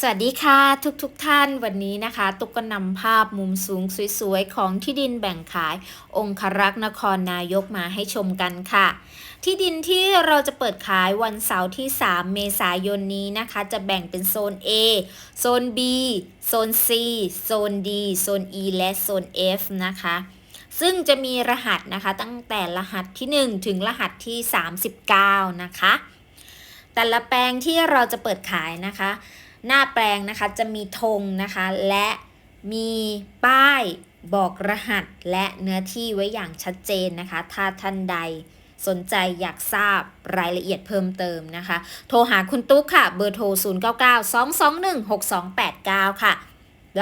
สวัสดีค่ะทุกๆทท่านวันนี้นะคะตุกก็นำภาพมุมสูงสวยๆ ของที่ดินแบ่งขาย องครักษ์นครนายกมาให้ชมกันค่ะ ที่ดินที่เราจะเปิดขายวันเสาร์ที่ 3 เมษายนนี้นะคะ จะแบ่งเป็นโซน A โซน B โซน C โซน D โซน E และโซน F นะคะซึ่งจะมีรหัสนะคะตั้งแต่รหัสที่ 1 ถึงรหัสที่ 39 นะคะ แต่ละแปลงที่เราจะเปิดขายนะคะ หน้าแปลงนะคะจะมีธงนะคะ และมีป้ายบอกรหัสและเนื้อที่ไว้อย่างชัดเจนนะคะ ถ้าท่านใดสนใจอยากทราบรายละเอียดเพิ่มเติมนะคะ โทรหาคุณตุ๊กค่ะ เบอร์โทร 0992216289 ค่ะ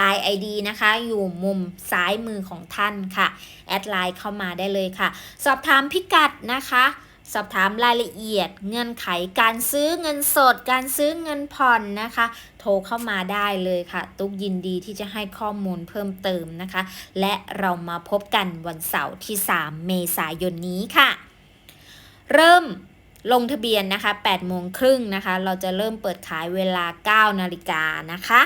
Line ID นะคะ อยู่มุมซ้ายมือของท่านค่ะ แอดไลน์เข้ามาได้เลยค่ะ สอบถามพิกัดนะคะ สอบถามรายละเอียดเงื่อนไขการซื้อเงินสด การซื้อเงินผ่อนนะคะ โทรเข้ามาได้เลยค่ะ ตุ๊กยินดีที่จะให้ข้อมูลเพิ่มเติมนะคะ และเรามาพบกันวันเสาร์ที่ 3 เมษายนนี้ค่ะ เริ่มลงทะเบียนนะคะ8โมงครึ่งนะคะ เราจะเริ่มเปิดขายเวลา 9 นาฬิกานะคะ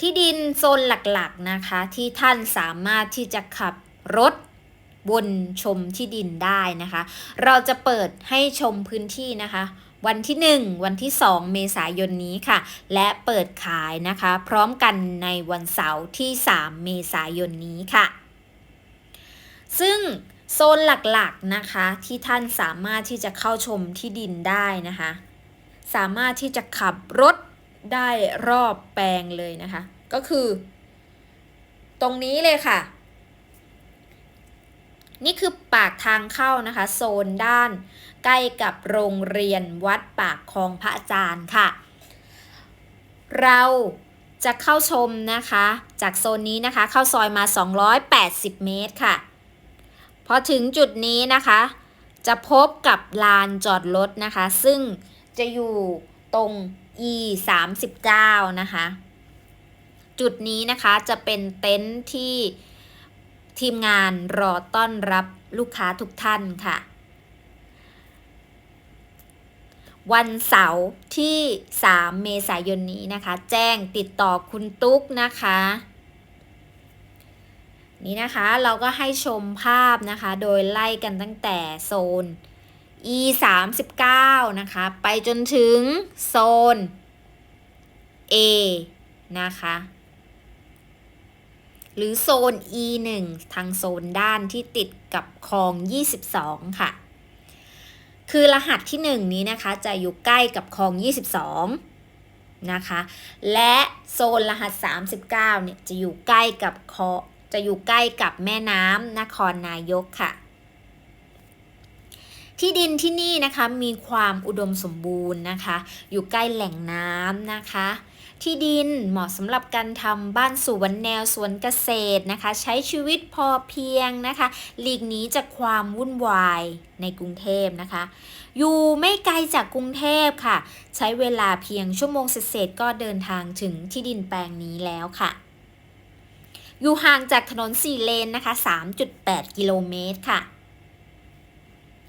ที่ดินโซนหลักๆนะคะ ที่ท่านสามารถที่จะขับรถ วนชมที่ดินได้นะคะ เราจะเปิดให้ชมพื้นที่นะคะ วันที่ 1 วันที่ 2 เมษายนนี้ค่ะ และเปิดขายนะคะ พร้อมกันในวันเสาร์ที่ 3 เมษายนนี้ค่ะ ซึ่งโซนหลักๆนะคะ ที่ท่านสามารถที่จะเข้าชมที่ดินได้นะคะ สามารถที่จะขับรถได้รอบแปลงเลยนะคะ ก็คือ ตรงนี้เลยค่ะ นี่คือปากทางเข้านะคะ โซนด้าน ใกล้กับโรงเรียนวัดปากคลองพระอาจารย์ค่ะ เราจะเข้าชมนะคะ จากโซนนี้นะคะ เข้าซอยมา 280 เมตรค่ะ พอถึงจุดนี้นะคะ จะพบกับลานจอดรถนะคะ ซึ่งจะอยู่ตรง E 39นะคะ จุดนี้นะคะจะเป็นเต็นท์ที่ ทีมงานรอต้อนรับลูกค้าทุกท่านค่ะ วันเสาร์ที่ 3 เมษายนนี้นะคะ แจ้งติดต่อคุณตุ๊กนะคะ นี่นะคะเราก็ให้ชมภาพนะคะ โดยไล่กันตั้งแต่โซน E 3 9นะคะ ไปจนถึงโซน A นะคะ หรือโซน E 1 ทางโซนด้านที่ติดกับคลอง 22 ค่ะ คือรหัสที่ 1 นี้นะคะจะอยู่ใกล้กับคลอง 22 นะคะ และโซนรหัส 39 เนี่ยจะอยู่ใกล้กับคอจะอยู่ใกล้กับแม่น้ำนครนายกค่ะที่ดินที่นี่นะคะมีความอุดมสมบูรณ์นะคะ อยู่ใกล้แหล่งน้ำนะคะ ที่ดินเหมาะสำหรับการทำบ้านสวนแนวสวนเกษตรนะคะ ใช้ชีวิตพอเพียงนะคะ หลีกหนีจากความวุ่นวายในกรุงเทพนะคะ อยู่ไม่ไกลจากกรุงเทพค่ะ ใช้เวลาเพียงชั่วโมงเศษก็เดินทางถึงที่ดินแปลงนี้แล้วค่ะอยู่ห่างจากถนนสี่เลนนะคะ 3.8 กิโลเมตรค่ะ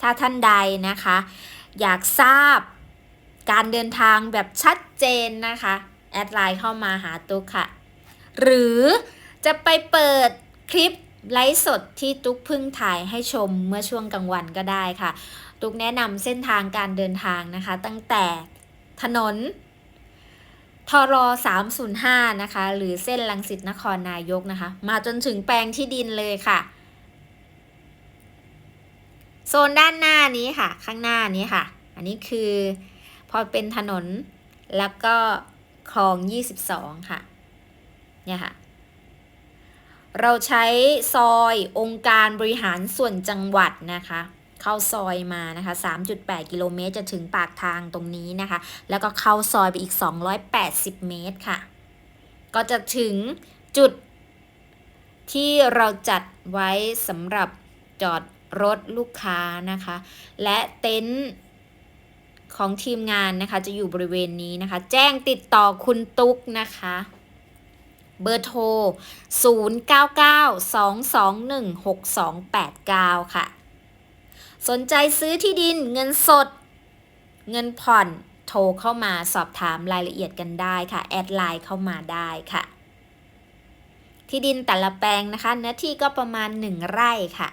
ถ้าท่านใดนะคะ อยากทราบการเดินทางแบบชัดเจนนะคะ แอดไลน์เข้ามาหาตุ๊กค่ะ หรือจะไปเปิดคลิปไลฟ์สดที่ตุ๊กเพิ่งถ่ายให้ชมเมื่อช่วงกลางวันก็ได้ค่ะ ตุ๊กแนะนำเส้นทางการเดินทางนะคะ ตั้งแต่ถนนทร305 นะคะ หรือเส้นลังสิตนครนายกนะคะ มาจนถึงแปลงที่ดินเลยค่ะ โซนด้านหน้านี้ค่ะ ข้างหน้านี้ค่ะ อันนี้คือพอเป็นถนนแล้วก็ คลอง 22 ค่ะ เนี่ยค่ะ เราใช้ซอยองค์การบริหารส่วนจังหวัดนะคะ เข้าซอยมานะคะ 3.8 กิโลเมตรจะถึงปากทางตรงนี้นะคะ แล้วก็เข้าซอยไปอีก 280 เมตรค่ะ ก็จะถึงจุดที่เราจัดไว้สำหรับจอดรถลูกค้านะคะ และเต็นท์ ของทีมงานนะคะ จะอยู่บริเวณนี้นะคะ แจ้งติดต่อคุณตุ๊กนะคะเบอร์โทร 0992216289 ค่ะ สนใจซื้อที่ดินเงินสด เงินผ่อน โทรเข้ามาสอบถามรายละเอียดกันได้ค่ะ แอดไลน์เข้ามาได้ค่ะ ที่ดินแต่ละแปลงนะคะ เนื้อที่ก็ประมาณ 1 ไร่ค่ะ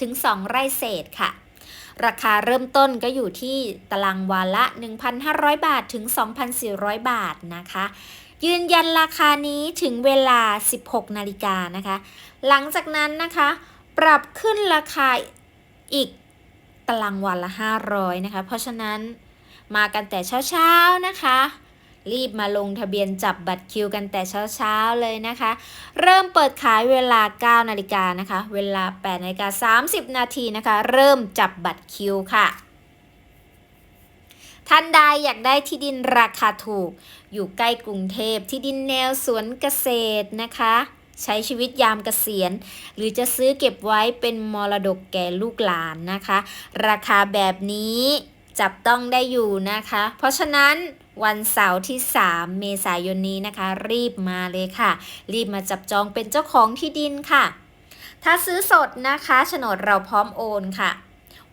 ถึง 2 ไร่เศษค่ะ ราคาเริ่มต้นก็อยู่ที่ตารางวาละ 1,500 บาทถึง 2,400 บาทนะคะ ยืนยันราคานี้ถึงเวลา 16 นาฬิกานะคะ หลังจากนั้นนะคะ ปรับขึ้นราคาอีกตารางวันละ 500 นะคะ เพราะฉะนั้นมากันแต่เช้าๆนะคะ รีบมาลงทะเบียนจับบัตรคิวกันแต่เช้าๆเลยนะคะ เริ่มเปิดขายเวลา 9 นาฬิกานะคะ เวลา 8 นาฬิกา 30 นาทีนะคะ เริ่มจับบัตรคิวค่ะท่านใดอยากได้ที่ดินราคาถูก อยู่ใกล้กรุงเทพที่ดินแนวสวนเกษตรนะคะ ใช้ชีวิตยามเกษียณ หรือจะซื้อเก็บไว้เป็นมรดกแก่ลูกหลานนะคะ ราคาแบบนี้จับต้องได้อยู่นะคะ เพราะฉะนั้น วันเสาร์ที่ 3 เมษายนนี้นะคะ รีบมาเลยค่ะ รีบมาจับจองเป็นเจ้าของที่ดินค่ะ ถ้าซื้อสดนะคะโฉนดเราพร้อมโอนค่ะ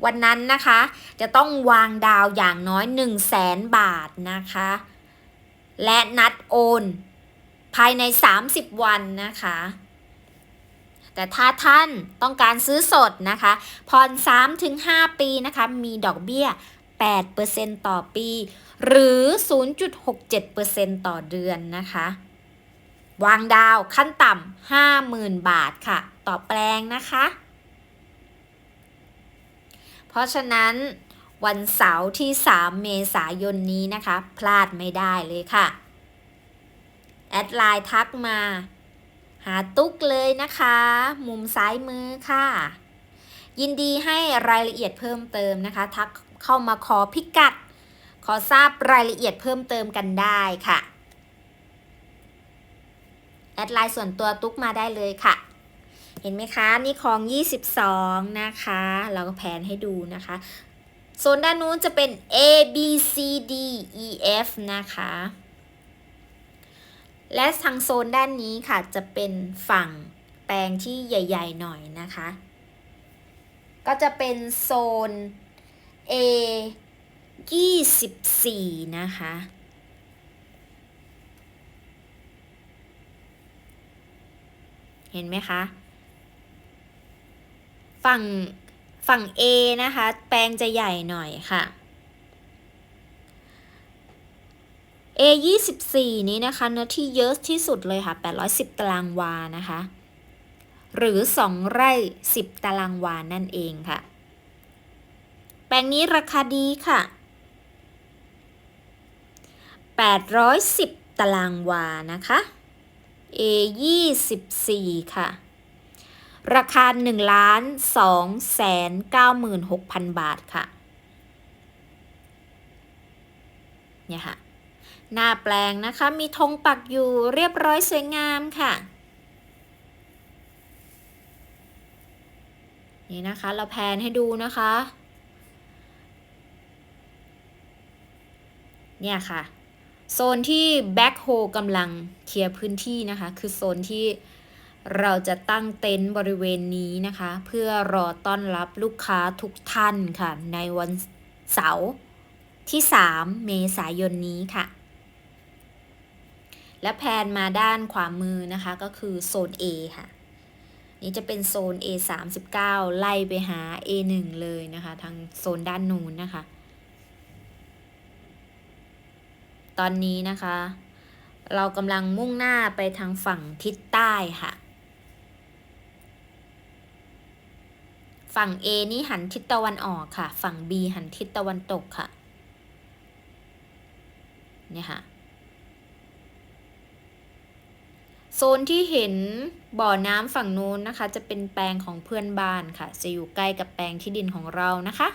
วันนั้นนะคะ จะต้องวางดาวอย่างน้อย 1 0 0 0 0แสนบาทนะคะ และนัดโอน ภายใน 30 วันนะคะแต่ถ้าท่านต้องการซื้อสดนะคะ ผ่อน3-5 ปีนะคะ มีดอกเบี้ย 8%ต่อปี หรือ 0.67%ต่อเดือนนะคะ วางดาวขั้นต่ำ50,000 บาทค่ะ ต่อแปลงนะคะ เพราะฉะนั้นวันเสาร์ที่ 3 เมษายนนี้นะคะ พลาดไม่ได้เลยค่ะ แอดไลน์ทักมา หาตุ๊กเลยนะคะ มุมซ้ายมือค่ะ ยินดีให้รายละเอียดเพิ่มเติมนะคะ ทัก เข้ามาขอพิกัด ขอทราบรายละเอียดเพิ่มเติมกันได้ค่ะ แอดไลน์ส่วนตัวตุ๊กมาได้เลยค่ะ เห็นไหมคะ นี่ของ 22 นะคะ เราก็แผนให้ดูนะคะโซนด้านนู้นจะเป็น A B C D E F นะคะ และทางโซนด้านนี้ค่ะจะเป็นฝั่งแปลงที่ใหญ่ ๆ หน่อยนะคะ ก็จะเป็นโซน A 24 นะคะ เห็นไหมคะ ฝั่งฝั่ง A นะคะ แปลงจะใหญ่หน่อยค่ะ A 24 นี้นะคะเนื้อที่เยอะที่สุดเลยค่ะ 810 ตารางวานะคะ หรือ 2 ไร่ 10 ตารางวานั่นเองค่ะ แปลงนี้ราคาดีค่ะ 810 ตารางวานะคะ A 24ค่ะ ราคา1ล้าน2แสน96,000 บาทค่ะ เนี่ยค่ะ หน้าแปลงนะคะ มีธงปักอยู่เรียบร้อยสวยงามค่ะ นี่นะคะ เราแพนให้ดูนะคะ เนี่ยค่ะ โซนที่แบ็คโฮกำลังเคลียร์พื้นที่นะคะ คือโซนที่เราจะตั้งเต็นท์บริเวณนี้นะคะ เพื่อรอต้อนรับลูกค้าทุกท่านค่ะ ในวันเสาร์ที่ 3 เมษายนนี้ค่ะ และแพนมาด้านขวามือนะคะก็คือโซน A ค่ะ นี่จะเป็นโซน A 39ไล่ไปหา A 1เลยนะคะ ทางโซนด้านนู้นนะคะ ตอนนี้นะคะ เรากำลังมุ่งหน้าไปทางฝั่งทิศใต้ค่ะ ฝั่ง A นี่หันทิศตะวันออกค่ะ ฝั่ง B หันทิศตะวันตกค่ะ เนี่ยค่ะโซนที่เห็นบ่อน้ำฝั่งนู้นนะคะ จะเป็นแปลงของเพื่อนบ้านค่ะ จะอยู่ใกล้กับแปลงที่ดินของเรานะคะ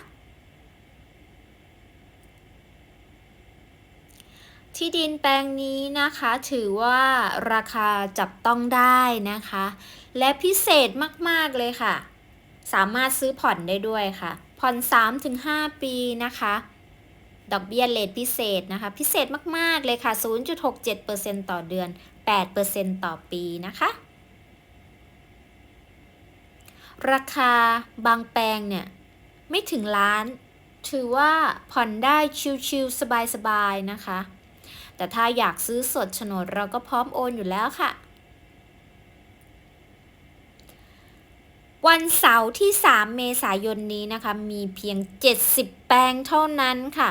ที่ดินแปลงนี้นะคะถือว่าราคาจับต้องได้นะคะ และพิเศษมาก ๆ เลยค่ะ สามารถซื้อผ่อนได้ด้วยค่ะ ผ่อน 3-5 ปีนะคะ ดอกเบี้ยเลทพิเศษนะคะ พิเศษมาก ๆ เลยค่ะ 0.67%ต่อเดือน 8%ต่อปีนะคะ ราคาบางแปลงเนี่ย ไม่ถึงล้าน ถือว่าผ่อนได้ชิลๆสบาย ๆ นะคะ แต่ถ้าอยากซื้อสดโฉนดเราก็พร้อมโอนอยู่แล้วค่ะ วันเสาร์ที่ 3 เมษายนนี้นะคะ มีเพียง 70 แปลงเท่านั้นค่ะ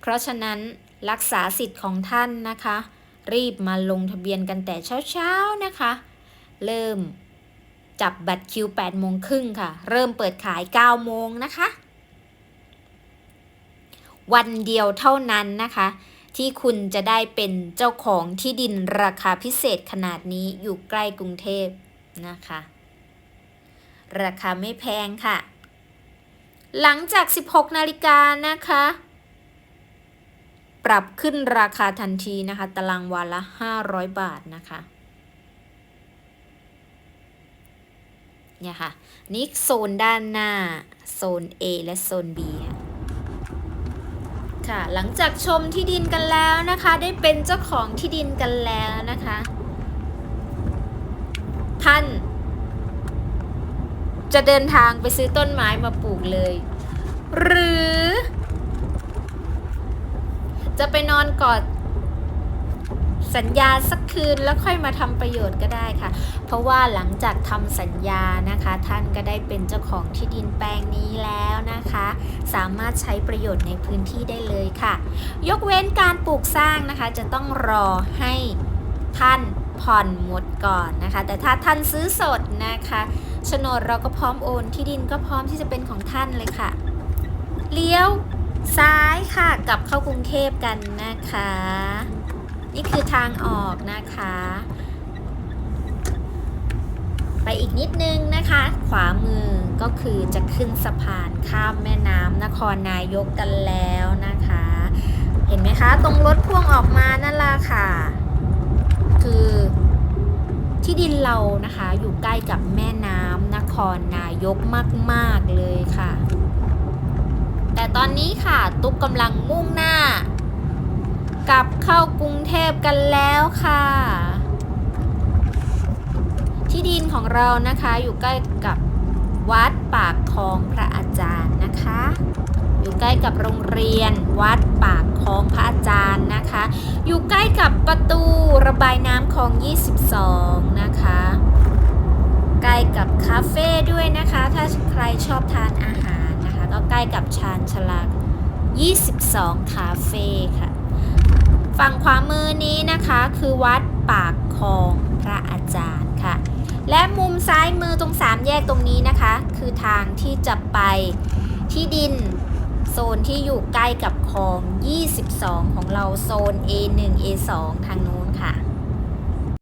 เพราะฉะนั้นรักษาสิทธิ์ของท่านนะคะ รีบมาลงทะเบียนกันแต่เช้าๆนะคะ เริ่มจับบัตรคิว8โมงครึ่งค่ะ เริ่มเปิดขาย 9 โมงนะคะ วันเดียวเท่านั้นนะคะ ที่คุณจะได้เป็นเจ้าของที่ดินราคาพิเศษขนาดนี้อยู่ใกล้กรุงเทพนะคะ ราคาไม่แพงค่ะ หลังจาก 16 นาฬิกานะคะ ปรับขึ้นราคาทันทีนะคะ ตารางวันละ 500 บาทนะคะเนี่ยค่ะนี่โซนด้านหน้า โซน A และโซน B ค่ะ ค่ะ หลังจากชมที่ดินกันแล้วนะคะ ได้เป็นเจ้าของที่ดินกันแล้วนะคะ ท่าน จะเดินทางไปซื้อต้นไม้มาปลูกเลย หรือ จะไปนอนกอดสัญญาสักคืนแล้วค่อยมาทำประโยชน์ก็ได้ค่ะ เพราะว่าหลังจากทำสัญญานะคะ ท่านก็ได้เป็นเจ้าของที่ดินแปลงนี้แล้วนะคะ สามารถใช้ประโยชน์ในพื้นที่ได้เลยค่ะ ยกเว้นการปลูกสร้างนะคะ จะต้องรอให้ท่านผ่อนหมดก่อนนะคะ แต่ถ้าท่านซื้อสดนะคะโฉนดเราก็พร้อมโอนที่ดินก็พร้อมที่จะเป็นของท่านเลยค่ะ เลี้ยวซ้ายค่ะกลับเข้ากรุงเทพกันนะคะ นี่คือทางออกนะคะ อีกนิดนึงนะคะ ขวามือก็คือจะขึ้นสะพานข้ามแม่น้ำนครนายกกันแล้วนะคะ เห็นไหมคะ ตรงรถพ่วงออกมานั่นล่ะค่ะ คือที่ดินเรานะคะอยู่ใกล้กับแม่น้ำนครนายกมาก ๆ เลยค่ะ แต่ตอนนี้ค่ะ ตุ๊กกำลังมุ่งหน้า กลับเข้ากรุงเทพกันแล้วค่ะ ที่ดินของเรานะคะอยู่ใกล้กับวัดปากคลองพระอาจารย์นะคะ อยู่ใกล้กับโรงเรียนวัดปากคลองพระอาจารย์นะคะ อยู่ใกล้กับประตูระบายน้ำคลอง 22 นะคะใกล้กับคาเฟ่ด้วยนะคะ ถ้าใครชอบทานอาหารนะคะ ก็ใกล้กับชานชาลา22 คาเฟ่ค่ะ ฝั่งขวามือนี้นะคะคือวัดปากคลองพระอาจารย์ค่ะ และมุมซ้ายมือตรงสามแยกตรงนี้นะคะ คือทางที่จะไปที่ดินโซนที่อยู่ใกล้กับคลอง 22 ของเราโซน A1 A2 ทางนู้นค่ะ